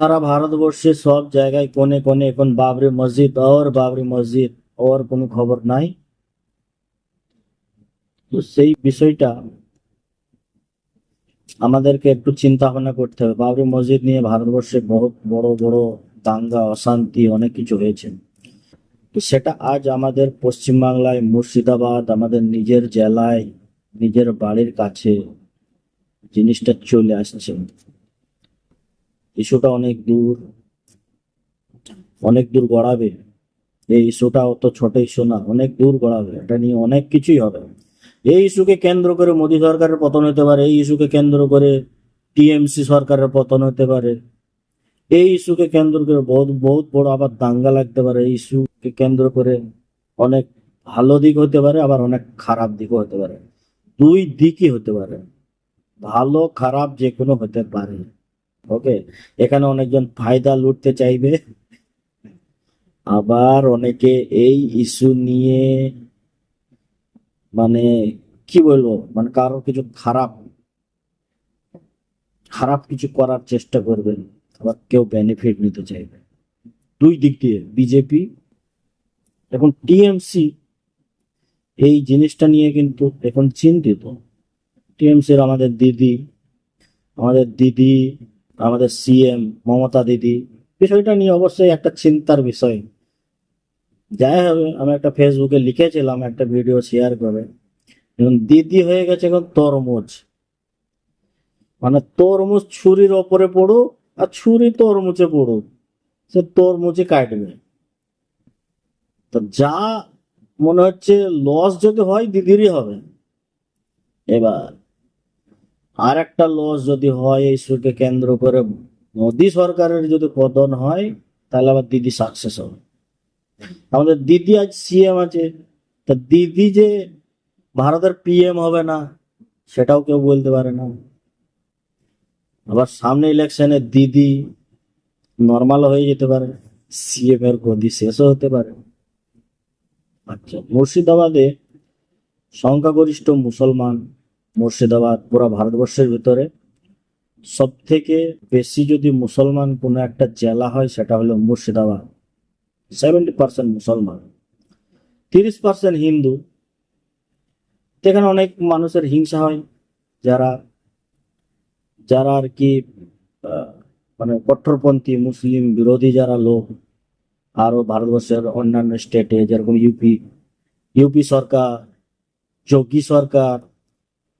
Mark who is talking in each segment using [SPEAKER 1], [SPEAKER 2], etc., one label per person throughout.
[SPEAKER 1] সারা ভারতবর্ষে সব জায়গায় কোনে কোনে এখন বাবরি মসজিদ আর বাবরি মসজিদ আর কোনো খবর নাই। তো সেই বিষয়টা আমাদেরকে একটু চিন্তা ভাবনা করতে হবে। বাবরি মসজিদ নিয়ে ভারতবর্ষে বহুত বড় বড় দাঙ্গা, অশান্তি অনেক কিছু হয়েছে। সেটা আজ আমাদের পশ্চিমবাংলায় মুর্শিদাবাদ, আমাদের নিজের জেলায়, নিজের বাড়ির কাছে জিনিসটা চলে আসছে। ইস্যুটা অনেক দূর অনেক দূর গড়াবে। এই ইস্যুটা অত ছোট ইস্যু না, অনেক দূর গড়াবে। এটা নিয়ে অনেক কিছুই হবে। এই ইস্যুকে কেন্দ্র করে মোদী সরকারের পতন হতে পারে, এই ইস্যুকে কেন্দ্র করে টিএমসি সরকারের পতন হতে পারে। এই ইস্যুকে কেন্দ্র করে বহুত বহুত বড় আবার দাঙ্গা লাগতে পারে। এই ইস্যুকে কেন্দ্র করে অনেক ভালো দিক হতে পারে, আবার অনেক খারাপ দিকও হতে পারে। দুই দিকই হতে পারে। ভালো, খারাপ যে কোনো হতে পারে। ওকে? এখানে অনেকজন ফায়দা লুটতে চাইবে। আবার অনেকে এই ইস্যু নিয়ে মানে কি বলব? মানে কারোর কিছু খারাপ খারাপ কিছু করার চেষ্টা করবেন, আবার কেউ বেনিফিট নিতে চাইবে। দুই দিক দিয়ে বিজেপি এখন টিএমসি এই জিনিসটা নিয়ে কিন্তু এখন চিন্তিত। টিএমসির আমাদের দিদি আমাদের দিদি আমাদের সিএম মমতা দিদি, বিষয়টা নিয়ে অবশ্যই একটা চিন্তার বিষয়। যাই হবে আমি একটা ফেসবুকে লিখেছিলাম একটা ভিডিও শেয়ার করে। এখন দিদি হয়ে গেছে এখন তরমুজ। মানে তরমুজ ছুরির ওপরে পড়ুক আর ছুরি তরমুজে পড়ুক, সে তরমুজে কাটবে। তো যা মনে হচ্ছে লস যদি হয়, দিদিরই হবে। এবার আর একটা লস যদি হয় এই ইস্যুকে কেন্দ্র করে মোদী সরকারের যদি পতন হয়, তাহলে আবার দিদি সাকসেস হবে। আমাদের দিদি আজ সিএম আছে। তা দিদি যে ভারতের পিএম হবে না, সেটাও কেউ বলতে পারে না। আবার সামনে ইলেকশনে দিদি নর্মাল হয়ে যেতে পারে। সিএম এর গদি শেষও হতে পারে। আচ্ছা মুর্শিদাবাদে সংখ্যাগরিষ্ঠ মুসলমান মুর্শিদাবাদ, পুরো ভারতবর্ষের ভিতরে। সব থেকে বেশি যদি মুসলমান কোনো একটা জেলা হয়, সেটা হলো মুর্শিদাবাদ। সেভেন্টি পার্সেন্ট মুসলমান। তিরিশ পার্সেন্ট হিন্দু। এখানে অনেক মানুষের হিংসা হয়, যারা যারা আর কি মানে কট্টরপন্থী, মুসলিম বিরোধী যারা লোক আরও ভারতবর্ষের অন্যান্য স্টেটে যেরকম ইউপি ইউপি সরকার, যোগী সরকার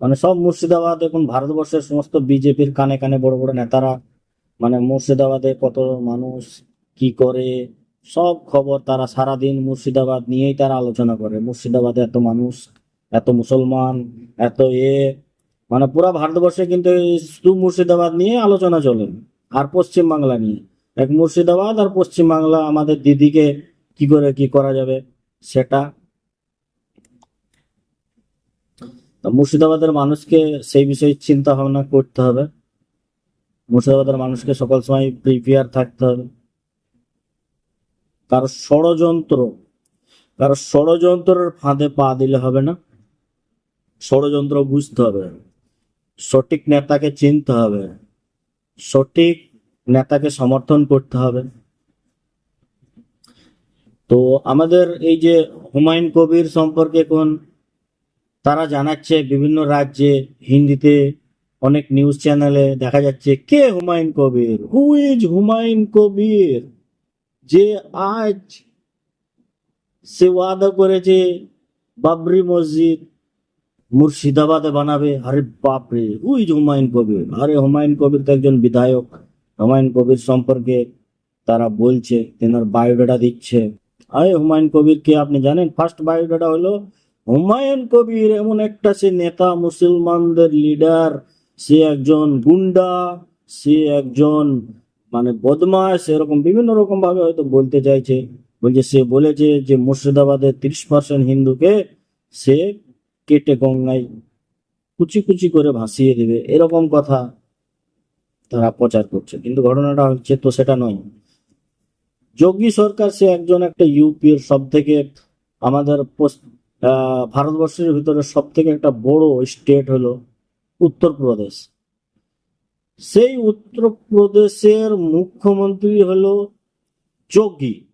[SPEAKER 1] মানে সব মুর্শিদাবাদ এখন ভারতবর্ষের সমস্ত বিজেপির কানে কানে বড় বড় নেতারা মানে মুর্শিদাবাদে কত মানুষ কি করে, সব খবর তারা সারাদিন মুর্শিদাবাদ নিয়েই তারা আলোচনা করে। মুর্শিদাবাদে এত মানুষ, এত মুসলমান, এত এ মানে পুরা ভারতবর্ষে কিন্তু শুধু মুর্শিদাবাদ নিয়ে আলোচনা চলে। আর পশ্চিম বাংলা নিয়ে। এক মুর্শিদাবাদ আর পশ্চিম বাংলা আমাদের দিদিকে কি করে কি করা যাবে সেটা তা মুর্শিদাবাদের মানুষকে সেই বিষয়ে চিন্তা ভাবনা করতে হবে। মুর্শিদাবাদের মানুষকে সকল সময় প্রিপেয়ার থাকতে হবে। কারও ষড়যন্ত্র, কারও ষড়যন্ত্রের ফাঁদে পা দিলে হবে না। ষড়যন্ত্র বুঝতে হবে। সঠিক নেতাকে চিনতে হবে। সঠিক নেতাকে সমর্থন করতে হবে। তো আমাদের এই যে হুমায়ুন কবির সম্পর্কে এখন তারা জানাচ্ছে বিভিন্ন রাজ্যে হিন্দিতে অনেক নিউজ চ্যানেলে দেখা যাচ্ছে, কে হুমায়ুন কবির? Who is Humayun Kabir? যে আজ সে ওয়াদা করেছে, বাবরি মসজিদ মুর্শিদাবাদে বানাবে। আরে বাপরে হু ইজ হুমায়ুন কবির? আরে হুমায়ুন কবির তো একজন বিধায়ক। হুমায়ুন কবির সম্পর্কে তারা বলছে, তেনার বায়োডাটা দিচ্ছে। আরে হুমায়ুন কবির কে আপনি জানেন? ফার্স্ট বায়োডাটা হলো হুমায়ুন কবির এমন একটা সে নেতা, মুসলমানদের লিডার সে একজন গুন্ডা, সে একজন মানে বদমাস এরকম বিভিন্ন রকম ভাবে হয়তো বলতে চাইছে। বলছে, সে বলেছে যে মুর্শিদাবাদের তিরিশ পার্সেন্ট হিন্দুকে সে কেটে গঙ্গায় কুচি কুচি করে ভাসিয়ে দেবে, এরকম কথা তারা প্রচার করছে। কিন্তু ঘটনাটা হচ্ছে তো সেটা নয়। যোগী সরকার সে একজন একটা ইউপির সব থেকে আমাদের ভারতবর্ষের ভিতরে সব থেকে একটা বড় স্টেট হলো উত্তরপ্রদেশ। সেই উত্তরপ্রদেশের মুখ্যমন্ত্রী হলো যোগী।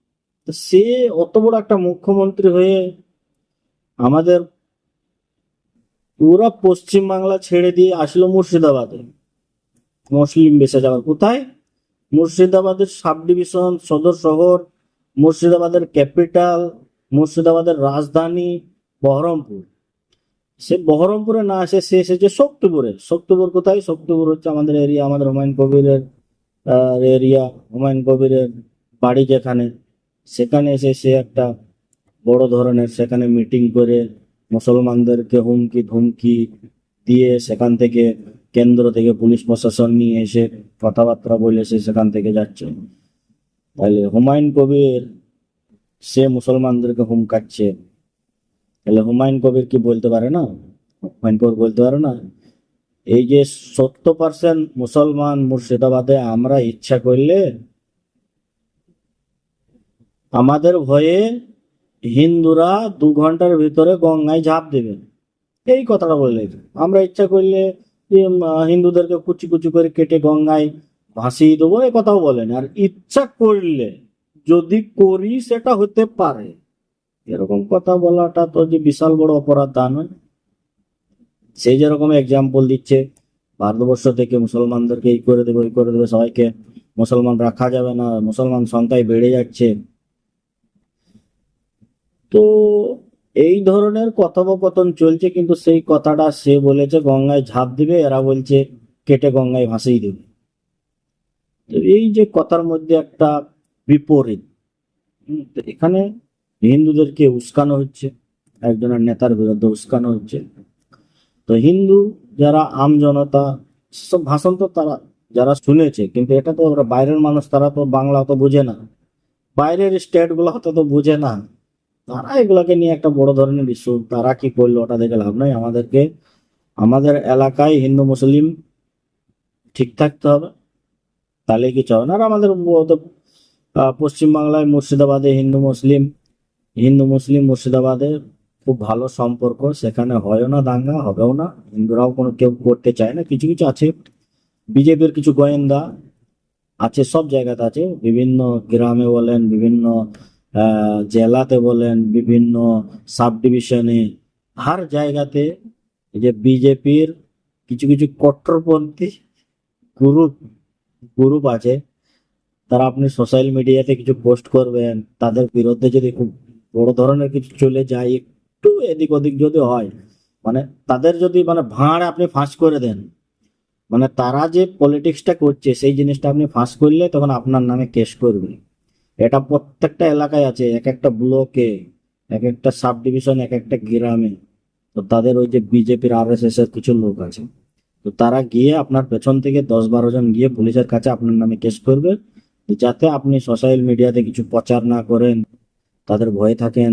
[SPEAKER 1] সে অত বড় একটা মুখ্যমন্ত্রী হয়ে আমাদের পুরা পশ্চিম বাংলা ছেড়ে দিয়ে আসলো মুর্শিদাবাদে। মুসলিম বেসে যাওয়ার। কোথায়? মুর্শিদাবাদের সাব ডিভিশন সদর শহর, মুর্শিদাবাদের ক্যাপিটাল, মুর্শিদাবাদের রাজধানী বহরমপুর। সে বহরমপুরে না এসে সে এসেছে শক্তিপুরে। শক্তপুর কোথায়? শক্তপুর হচ্ছে আমাদের এরিয়া আমাদের হুমায়ুন কবিরের এরিয়া হুমায়ুন কবিরের বাড়ি যেখানে। সেখানে এসে সে একটা বড় ধরনের সেখানে মিটিং করে, মুসলমানদেরকে হুমকি ধুমকি দিয়ে সেখান থেকে কেন্দ্র থেকে পুলিশ প্রশাসন নিয়ে এসে কথাবার্তা বলে সে সেখান থেকে যাচ্ছে। তাহলে হুমায়ুন কবির, সে মুসলমানদেরকে হুমকাচ্ছে। তাহলে হুমায়ুন কবির কি বলতে পারে না? হুমায়ুন কবির বলতে পারে না? এই যে সত্তর পার্সেন্ট মুসলমান মুর্শিদাবাদে আমরা ইচ্ছা করলে আমাদের ভয়ে হিন্দুরা দু ঘণ্টার ভিতরে গঙ্গায় ঝাঁপ দেবে। এই কথাটা বললে। আমরা ইচ্ছা করলে হিন্দুদেরকে কুচি কুচি করে কেটে গঙ্গায় ভাসিয়ে দেবো, এ কথাও বলেন। আর ইচ্ছা করলে যদি করি সেটা হতে পারে। এরকম কথা বলাটা তো যে বিশাল বড় অপরাধ, তা নয়। সে যেরকম এক্সাম্পল দিচ্ছে, ভারতবর্ষ থেকে মুসলমানদেরকে এই করে দেবে, ওই করে দেবে, সবাইকে মুসলমান রাখা যাবে না, মুসলমান সংখ্যায় বেড়ে যাচ্ছে। তো এই ধরনের কথোপকথন চলছে, কিন্তু সেই কথাটা সে বলেছে, গঙ্গায় ঝাঁপ দিবে, এরা বলছে কেটে গঙ্গায় ভাসিয়ে দেবে। তো এই যে কথার মধ্যে একটা বিপরীত এখানে হিন্দুদেরকে উস্কানো হচ্ছে, একজনের নেতার বিরুদ্ধে উস্কানো হচ্ছে। তো হিন্দু যারা আম জনতা, সব ভাষণ তো তারা, যারা শুনেছে, কিন্তু এটা তো ওরা বাইরের মানুষ, তারা তো বাংলা তো বোঝে না। বাইরের স্টেটগুলো হয়তো তো বোঝে না। তারা এগুলাকে নিয়ে একটা বড় ধরনের ইস্যু, তারা কি করল ওটা দেখে লাভ নাই। আমাদেরকে, আমাদের এলাকায় হিন্দু, মুসলিম ঠিক থাকতে হবে। তাহলে কিছু হবে না? আর আমাদের পশ্চিম বাংলায় মুর্শিদাবাদে হিন্দু, মুসলিম হিন্দু, মুসলিম, মুর্শিদাবাদে খুব ভালো সম্পর্ক। সেখানে হয়ও না, দাঙ্গা, হবেও না। হিন্দুরাও কোনো, কেউ করতে চায় না। কিছু কিছু আছে। বিজেপির কিছু গোয়েন্দা আছে, সব জায়গাতে আছে। বিভিন্ন গ্রামে বলেন, বিভিন্ন জেলাতে বলেন, বিভিন্ন সাব ডিভিশনে হার জায়গাতে যে বিজেপির কিছু কিছু কট্টরপন্থী গ্রুপ গ্রুপ আছে। তারা আপনি সোশ্যাল মিডিয়াতে কিছু পোস্ট করবেন, তাদের বিরুদ্ধে যদি খুব বড় ধরনের কিছু চলে যায়, একটু এদিক ওদিক যদি হয় মানে তাদের যদি মানে ভাঁড় আপনি ফাঁস করে দেন মানে তারা যে পলিটিক্সটা করছে, সেই জিনিসটা আপনি ফাঁস করলে তখন আপনার নামে কেস করবে। এটা প্রত্যেকটা এলাকায় আছে, এক একটা ব্লকে, এক একটা সাব ডিভিশন এক একটা গ্রামে। তো তাদের ওই যে বিজেপির আর এস এস এর কিছু লোক আছে। তো তারা গিয়ে আপনার পেছন থেকে দশ বারো জন গিয়ে পুলিশের কাছে আপনার নামে কেস করবে, যাতে আপনি সোশ্যাল মিডিয়াতে কিছু প্রচার না করেন। তাদের ভয়ে থাকেন,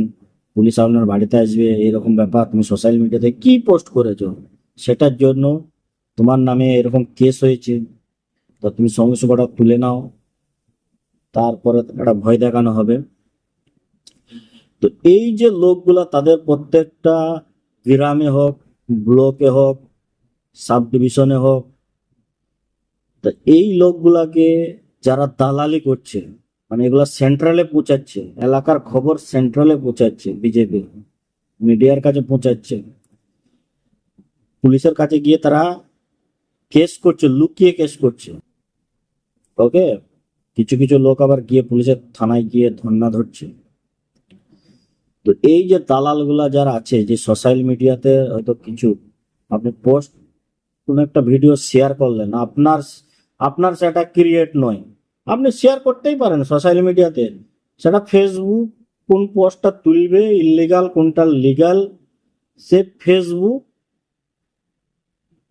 [SPEAKER 1] পুলিশ আপনার বাড়িতে আসবে এরকম ব্যাপার, তুমি সোশ্যাল মিডিয়াতে কি পোস্ট করেছ? সেটার জন্য তোমার নামে এরকম কেস হয়েছে। তো তুমি সঙ্গে তুলে নাও। তারপরে একটা ভয় দেখানো হবে। তো এই যে লোকগুলা, তাদের প্রত্যেকটা গ্রামে হোক ব্লকে হোক সাব ডিভিশনে হোক, তো এই লোকগুলাকে যারা দালালি করছে মানে এগুলা সেন্ট্রালে পৌঁছাচ্ছে। এলাকার খবর সেন্ট্রালে পৌঁছাচ্ছে বিজেপি মিডিয়ার কাছে পৌঁছাচ্ছে। পুলিশের কাছে গিয়ে তারা কেস করছে, লুকিয়ে কেস করছে। ওকে কিছু কিছু লোক আবার গিয়ে পুলিশের থানায় গিয়ে ধর্ণা ধরছে। তো এই যে দালালগুলা যারা আছে, যে সোশ্যাল মিডিয়াতে হয়তো কিছু আপনি পোস্ট কোন একটা ভিডিও শেয়ার করলেন, আপনার আপনার সেটা ক্রিয়েট নয়। আপনি শেয়ার করতেই পারেন সোশ্যাল মিডিয়াতে সেটা ফেসবুক কোন পোস্টটা তুলবে ইলিগাল কোনটা লিগাল সে ফেসবুক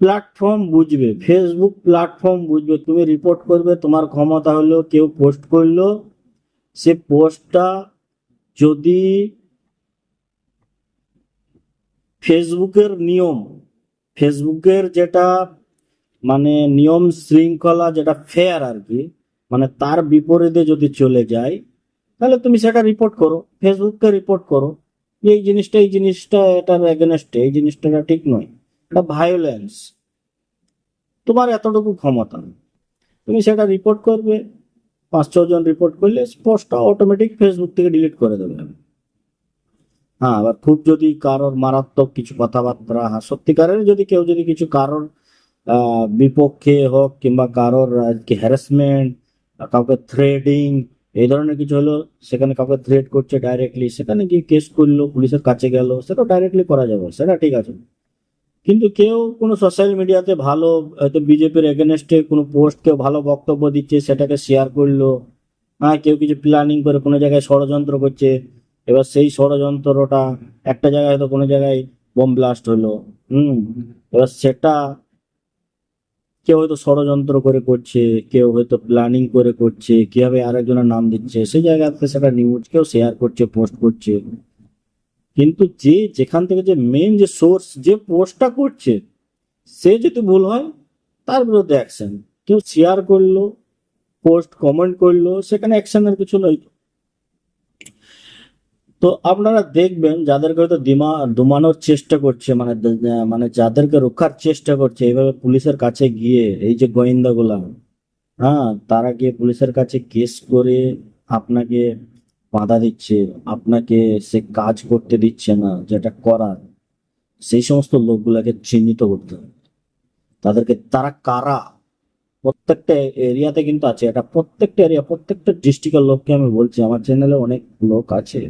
[SPEAKER 1] প্ল্যাটফর্ম বুঝবে। ফেসবুক প্ল্যাটফর্ম বুঝবে, তুমি রিপোর্ট করবে, তোমার ক্ষমতা হলো, কেউ পোস্ট করল, সে পোস্টটা যদি ফেসবুকের নিয়ম ফেসবুকের যেটা মানে নিয়ম শৃঙ্খলা, যেটা ফেয়ার আর কি মানে তার বিপরীতে যদি চলে যায় তাহলে তুমি সেটা রিপোর্ট করো ফেসবুককে রিপোর্ট করো যে এই জিনিসটা এই জিনিসটা এটার এগেনস্টে এই জিনিসটা ঠিক নয় এটা ভায়োলেন্স তোমার এতটুকু ক্ষমতা তুমি সেটা রিপোর্ট করবে পাঁচ ছজন রিপোর্ট করলে পোস্টটা অটোমেটিক ফেসবুক থেকে ডিলিট করে দেবে। হ্যাঁ আবার খুব যদি কারোর মারাত্মক কিছু কথাবার্তা হ্যাঁ, সত্যিকারের যদি কেউ যদি কিছু কারোর বিপক্ষে হোক কিংবা কারোর কি হ্যারাসমেন্ট কাউকে থ্রেডিং এই ধরনের কিছু হলো, সেখানে কাউকে থ্রেড করছে ডাইরেক্টলি সেখানে গিয়ে কেস করল, পুলিশের কাছে গেল সেটা ডাইরেক্টলি করা যাবে, সেটা ঠিক আছে। কিন্তু কেউ কোনো সোশ্যাল মিডিয়াতে ভালো, হয়তো বিজেপির এগেনস্টে কোনো পোস্ট কেউ ভালো বক্তব্য দিচ্ছে, সেটাকে শেয়ার করল হ্যাঁ কেউ কিছু প্ল্যানিং করে কোনো জায়গায় ষড়যন্ত্র করছে, এবার সেই ষড়যন্ত্রটা একটা জায়গায় হয়তো কোনো জায়গায় বোম ব্লাস্ট হলো, হুম, এবার সেটা কেউ হয়তো ষড়যন্ত্র করে করছে, কেউ হয়তো প্ল্যানিং করে করছে, কীভাবে আরেকজনের নাম দিচ্ছে, সেই জায়গাতে সেটা নিউজ কেউ শেয়ার করছে পোস্ট করছে। কিন্তু যে যেখান থেকে যে মেন যে সোর্স যে পোস্টটা করছে, সে যদি ভুল হয়, তার বিরুদ্ধে অ্যাকশন কেউ শেয়ার করল পোস্ট কমেন্ট করল, সেখানে অ্যাকশনের কিছু নয়। তো আপনারা দেখবেন যাদেরকে হয়তো দিমা দমানোর চেষ্টা করছে মানে মানে যাদেরকে রক্ষার চেষ্টা করছে, এইভাবে পুলিশের কাছে গিয়ে, এই যে গোয়েন্দাগুলা হ্যাঁ তারা গিয়ে পুলিশের কাছে কেস করে আপনাকে বাধা দিচ্ছে, আপনাকে সে কাজ করতে দিচ্ছে না, যেটা করার, সেই সমস্ত লোকগুলাকে চিহ্নিত করতে হবে। তাদেরকে, তারা কারা? প্রত্যেকটা এরিয়াতে কিন্তু আছে, এটা প্রত্যেকটা এরিয়া, প্রত্যেকটা ডিস্ট্রিক্টের লোককে আমি বলছি, আমার চ্যানেলে অনেক লোক আছে।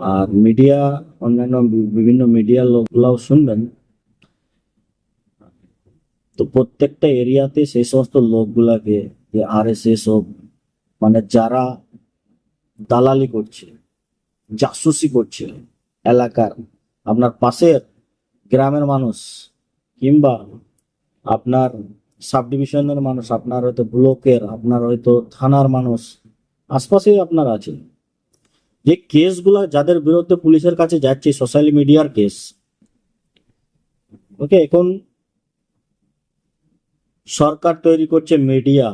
[SPEAKER 1] আর মিডিয়া অন্যান্য বিভিন্ন মিডিয়ার লোকগুলাও শুনবেন। তো প্রত্যেকটা এরিয়াতে সেই সমস্ত লোকগুলাকে যে আর এস এস হোক মানে যারা দালালি করছে, জাসুসি করছে এলাকার, আপনার পাশের গ্রামের মানুষ কিংবা আপনার সাব ডিভিশনের মানুষ, আপনার হয়তো ব্লকের, আপনার হয়তো থানার মানুষ, আশপাশেই আপনার আছে যে কেসগুলো যাদের বিরুদ্ধে পুলিশের কাছে যাচ্ছে সোশ্যাল মিডিয়ার কেস ওকে এখন সরকার তৈরি করছে মিডিয়া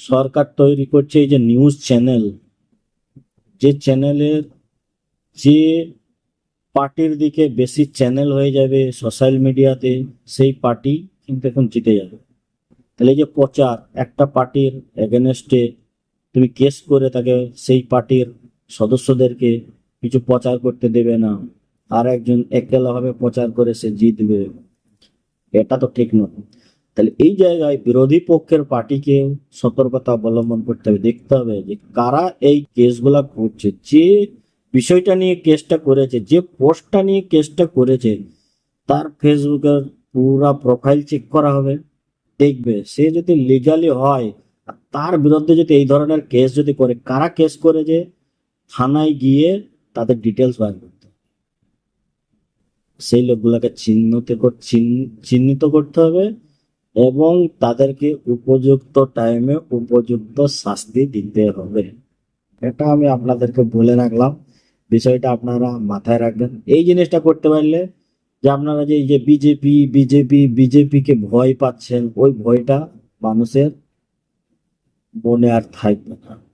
[SPEAKER 1] সরকার তৈরি করছে এই যে নিউজ চ্যানেল যে চ্যানেলের যে পার্টির দিকে বেশি চ্যানেল হয়ে যাবে সোশ্যাল মিডিয়াতে সেই পার্টি কিন্তু এখন জিতে যাবে। তাহলে যে প্রচার, একটা পার্টির এগেনস্টে তুমি কেস করে তাকে সেই পার্টির সদস্যদেরকে কিছু প্রচার করতে দেবে না। আর একজন একতলাভাবে প্রচার করে সে জিতবে। এটা তো ঠিক নয়। তাহলে এই জায়গায় বিরোধী পক্ষের পার্টিকে সতর্কতা অবলম্বন করতে হবে। দেখতে হবে যে কারা এই কেসগুলা করছে, যে বিষয়টা নিয়ে কেসটা করেছে, যে পোস্টটা নিয়ে কেসটা করেছে, তার ফেসবুকের পুরা প্রোফাইল চেক করা হবে। দেখবে সে যদি লিগালি হয় তার বিরুদ্ধে যদি এই ধরনের কেস যদি করে, কারা কেস করেছে থানায় গিয়ে তাদের ডিটেলস বার করতে। সেই লোকগুলোকে চিহ্নিত চিহ্ন- চিহ্নিত করতে হবে এবং তাদেরকে উপযুক্ত টাইমে উপযুক্ত শাস্তি দিতে হবে। এটা আমি আপনাদেরকে বলে রাখলাম। বিষয়টা আপনারা মাথায় রাখবেন। এই জিনিসটা করতে পারলে যে আপনারা যে, এই যে বিজেপি বিজেপি বিজেপি কে ভয় পাচ্ছেন, ওই ভয়টা মানুষের মনে আর থাকবে না।